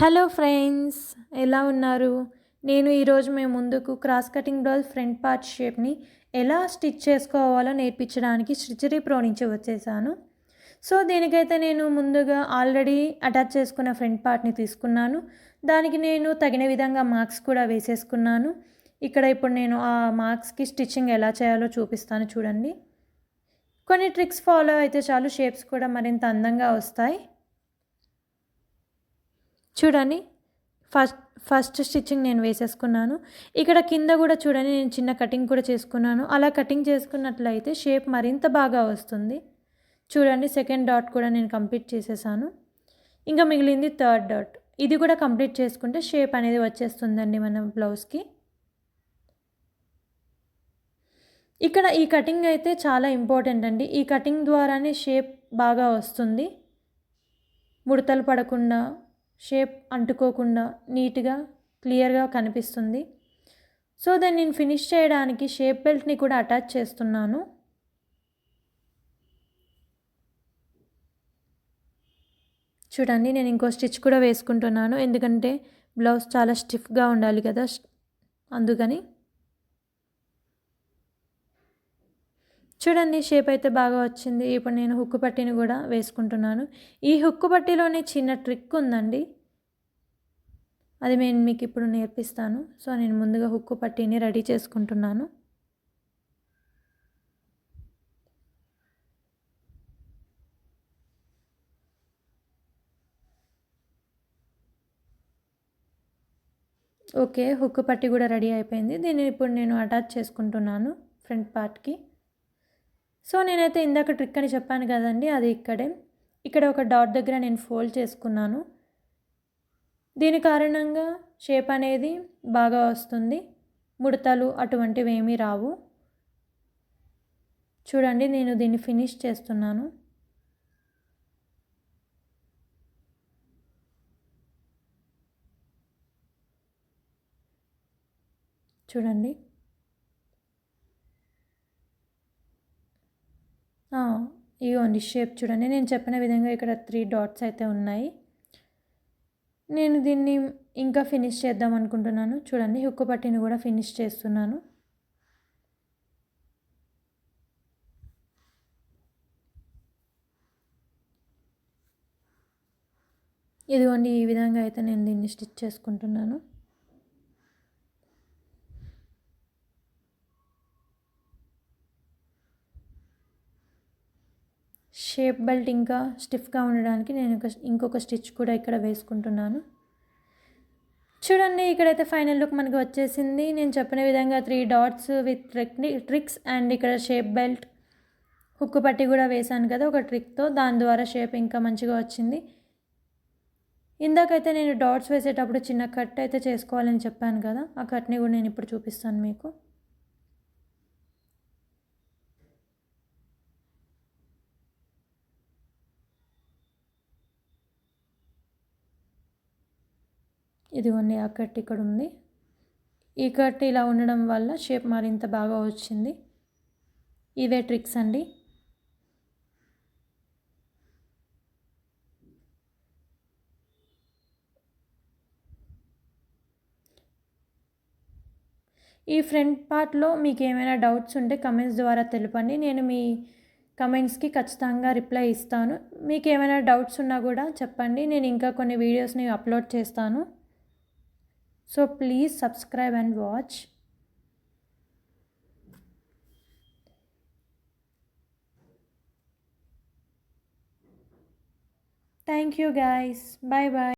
Hello friends ఎలా ఉన్నారు? నేను ఈరోజు మేము ముందుకు cross cutting blouse front part షేప్ని ఎలా స్టిచ్ చేసుకోవాలో నేర్పించడానికి స్టిచరీ ప్రో నుంచి వచ్చేసాను. సో దీనికైతే నేను ముందుగా ఆల్రెడీ అటాచ్ చేసుకున్న ఫ్రంట్ పార్ట్ని తీసుకున్నాను. దానికి నేను తగిన విధంగా మార్క్స్ కూడా వేసేసుకున్నాను. ఇక్కడ ఇప్పుడు నేను ఆ మార్క్స్కి స్టిచ్చింగ్ ఎలా చేయాలో చూపిస్తాను చూడండి. కొన్ని ట్రిక్స్ ఫాలో అయితే చాలు షేప్స్ కూడా మరింత అందంగా వస్తాయి. చూడండి. ఫస్ట్ ఫస్ట్ స్టిచ్చింగ్ నేను వేసేసుకున్నాను. ఇక్కడ కింద కూడా చూడండి నేను చిన్న కటింగ్ కూడా చేసుకున్నాను. అలా కటింగ్ చేసుకున్నట్లయితే షేప్ మరింత బాగా వస్తుంది. చూడండి సెకండ్ డాట్ కూడా నేను కంప్లీట్ చేసేసాను. ఇంకా మిగిలింది థర్డ్ డాట్. ఇది కూడా కంప్లీట్ చేసుకుంటే షేప్ అనేది వచ్చేస్తుందండి మన బ్లౌజ్కి. ఇక్కడ ఈ కటింగ్ అయితే చాలా ఇంపార్టెంట్ అండి. ఈ కటింగ్ ద్వారానే షేప్ బాగా వస్తుంది. ముడతలు పడకుండా షేప్ అంటుకోకుండా నీట్గా క్లియర్గా కనిపిస్తుంది. సో దాన్ని నేను ఫినిష్ చేయడానికి షేప్ బెల్ట్ని కూడా అటాచ్ చేస్తున్నాను. చూడండి నేను ఇంకో స్టిచ్ కూడా వేసుకుంటున్నాను. ఎందుకంటే బ్లౌజ్ చాలా స్టిఫ్గా ఉండాలి కదా అందుకని. చూడండి షేప్ అయితే బాగా వచ్చింది. ఇప్పుడు నేను హుక్కు పట్టీని కూడా వేసుకుంటున్నాను. ఈ హుక్కు పట్టీలోనే చిన్న ట్రిక్ ఉందండి. అది నేను మీకు ఇప్పుడు నేర్పిస్తాను. సో నేను ముందుగా హుక్కు పట్టీని రెడీ చేసుకుంటున్నాను. ఓకే హుక్కు పట్టి కూడా రెడీ అయిపోయింది. దీన్ని ఇప్పుడు నేను అటాచ్ చేసుకుంటున్నాను ఫ్రంట్ పార్ట్కి. సో నేనైతే ఇందాక ట్రిక్ అని చెప్పాను కదండి అది ఇక్కడే. ఇక్కడ ఒక డాట్ దగ్గర నేను ఫోల్డ్ చేసుకున్నాను. దీని కారణంగా షేప్ అనేది బాగా వస్తుంది. ముడతలు అటువంటివి ఏమీ రావు. చూడండి నేను దీన్ని ఫినిష్ చేస్తున్నాను. చూడండి. ఇగోండి షేప్ చూడండి. నేను చెప్పిన విధంగా ఇక్కడ త్రీ డాట్స్ అయితే ఉన్నాయి. నేను దీన్ని ఇంకా ఫినిష్ చేద్దాం అనుకుంటున్నాను. చూడండి హుక్కు పట్టిని కూడా ఫినిష్ చేస్తున్నాను. ఇదిగోండి ఈ విధంగా అయితే నేను దీన్ని స్టిచ్ చేసుకుంటున్నాను. షేప్ బెల్ట్ ఇంకా స్టిఫ్గా ఉండడానికి నేను ఇంకొక స్టిచ్ కూడా ఇక్కడ వేసుకుంటున్నాను. చూడండి ఇక్కడైతే ఫైనల్ లుక్ మనకి వచ్చేసింది. నేను చెప్పిన విధంగా three dots with tricks and ఇక్కడ షేప్ బెల్ట్ హుక్కు పట్టి కూడా వేశాను కదా ఒక ట్రిక్తో. దాని ద్వారా షేప్ ఇంకా మంచిగా వచ్చింది. ఇందాకైతే నేను డాట్స్ వేసేటప్పుడు చిన్న కట్ అయితే చేసుకోవాలని చెప్పాను కదా ఆ కట్ని కూడా నేను ఇప్పుడు చూపిస్తాను మీకు. ఇదిగోండి ఆ కట్ ఇక్కడ ఉంది. ఈ కట్ ఇలా ఉండడం వల్ల షేప్ మరింత బాగా వచ్చింది. ఇవే ట్రిక్స్ అండి. ఈ ఫ్రంట్ పార్ట్లో మీకు ఏమైనా డౌట్స్ ఉంటే కమెంట్స్ ద్వారా తెలపండి. నేను మీ కమెంట్స్కి ఖచ్చితంగా రిప్లై ఇస్తాను. మీకు ఏమైనా డౌట్స్ ఉన్నా కూడా చెప్పండి. నేను ఇంకా కొన్ని వీడియోస్ని అప్లోడ్ చేస్తాను. So please subscribe and watch. Thank you guys. Bye bye.